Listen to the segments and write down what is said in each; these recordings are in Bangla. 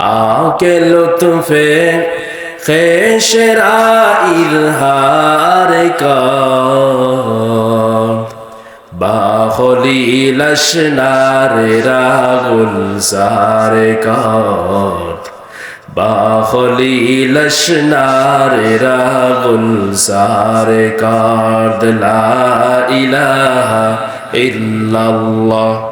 আকে লুৎফে খেশরা ইলহার বাহলি লশনারে রাগুল সারে কর। বাহলি লশনারে রাগুল সারে কর। লা ইলাহা ইল্লাল্লাহ।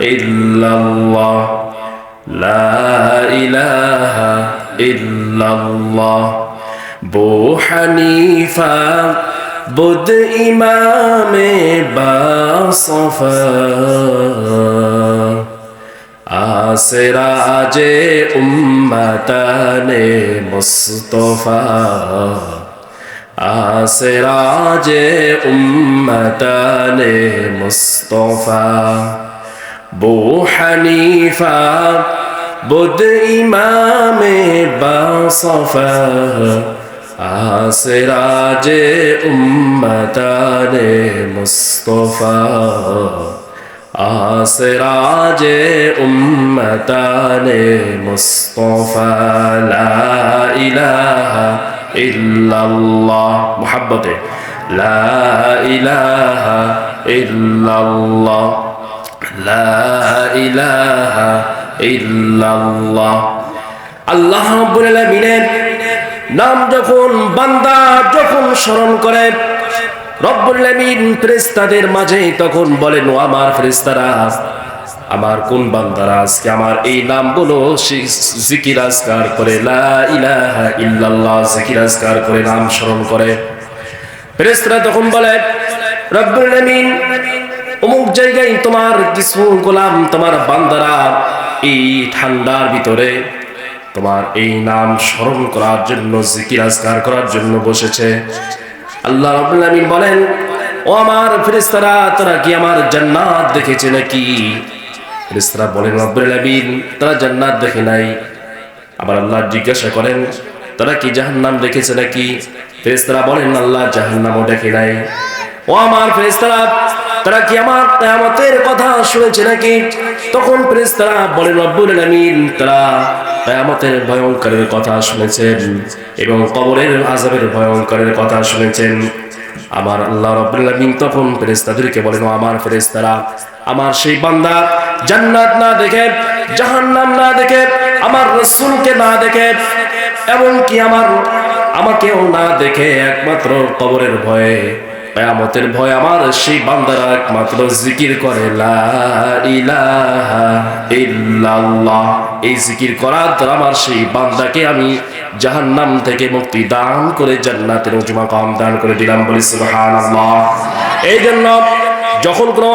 ইল্লাল্লাহ, লা ইলাহা ইল্লাল্লাহ। বু হানিফা বুদ ইমামে বাসফা আসরাজে উম্মতানে মুস্তফা। আসরাজে উম্মতানে মুস্তফা। বু হানিফা বুদ ইমামে বাসফা আসরাজে উম্মতানে মুস্তফা আসরাজে উম্মতানে মুস্তফা, লা ইলাহা ইল্লাল্লাহ, মুহাব্বতে, লা ইলাহা ইল্লাল্লাহ। লা ইলাহা ইল্লাল্লাহ। আল্লাহ রাব্বুল নাম যখন বান্দা যখন স্মরণ করে, রব্বুল আলামিন ফেরেশতাদের মাঝে তখন বলেন আমার ফেরেশতারা, আমার কোন বান্দারা আজকে আমার এই নামগুলো জিকির আজকার করে, লা ইলাহা ইল্লাল্লাহ জিকির করে নাম স্মরণ করে? ফেরেশতারা তখন বলে, রব্বুল আলামিন অমুক জায়গায় তোমার কিছু গোলাম, তোমার বান্দারা এই ঠান্ডার ভিতরে তোমার এই নাম স্মরণ করার জন্য, জিকির করার জন্য বসেছে। আল্লাহ আলামিন বলেন, ও আমার ফেরেশতারা, তোরা কি আমার জান্নাত দেখেছে নাকি? ফেরেশতারা বলেন, রব্বুল আলামিন, তারা জান্নাত দেখে নাই। আবার আল্লাহ জিজ্ঞাসা করেন, তারা কি জাহান্নাম দেখেছে নাকি? ফেরেশতারা বলেন, আল্লাহ জাহান্নামও দেখে নাই। ও আমার ফেরেশতারা তারা কি আমার কিয়ামতের কথা শুনেছে নাকি? তখন ফেরেশতারা বলেন রব্বুল আলামিন, তারা কিয়ামতের ভয়ঙ্করের কথা শুনেছেন এবং কবরের আযাবের ভয়ঙ্করের কথা শুনেছেন। আমার আল্লাহ রাব্বুল আলামিন তখন ফেরেশতাদেরকে বলেন আমার ফেরেশতারা, আমার সেই বান্দা জান্নাত না দেখে, জাহান্নাম না দেখে, আমার রাসূলকে না দেখে, এমনকি আমার, আমাকেও না দেখে একমাত্র কবরের ভয়ে কেয়ামতের ভয় আমার, সেই বান্দারা একমাত্র জিকির করে, লা ইলাহা এই জিকির করার দ্বারা আমার সেই বান্দাকে আমি জাহান্নাম থেকে মুক্তি দান করে জান্নাতের উজমা কম দান করে দিলাম বলি সুবহানাল্লাহ। এই জন্য যখন কোনো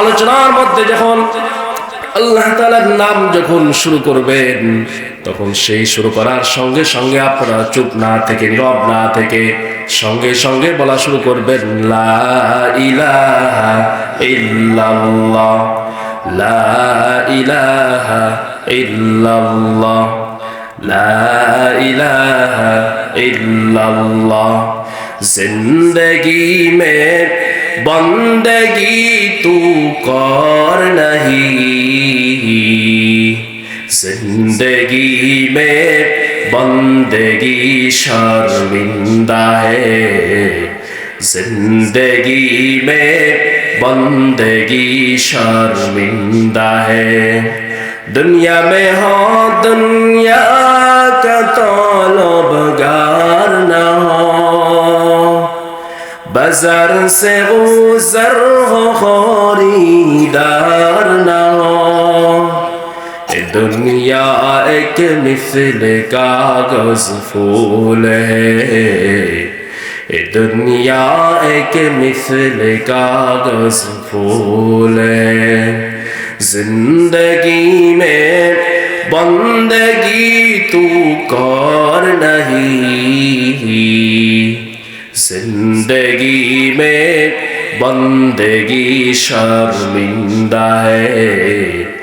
আলোচনার মধ্যে যখন আল্লাহ তাআলার নাম যখন শুরু করবেন, তখন সেই শুরু করার সঙ্গে সঙ্গে আপনারা চুপ না থেকে, নীরব না থেকে সঙ্গে সঙ্গে বলা শুরু করবেন লা ইলাহা ইল্লাল্লাহ লা ইলাহা ইল্লাল্লাহ লা ইলাহা ইল্লাল্লাহ जिंदगी में बंदगी तू कर नहीं जिंदगी में বন্দেগি শর্মিন্দা হে জিন্দগি মে বন্দেগি শর্মিন্দা হে দুনিয়া মে হো, দুনিয়া কা তলব গার না হো। বাজার সে গুজর হো খরিদার না হো। दुनिया एक मिसल कागज़ फूल है। ये दुनिया एक मिसल कागज़ फूल है। ज़िंदगी में बंदगी तू कर नहीं। ज़िंदगी में बंदगी शर्मिंदा है।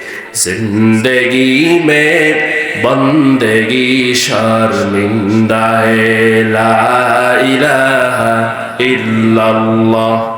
जिंदगी में बंदगी शर्मिंदा है ला इलाहा इल्लल्लाह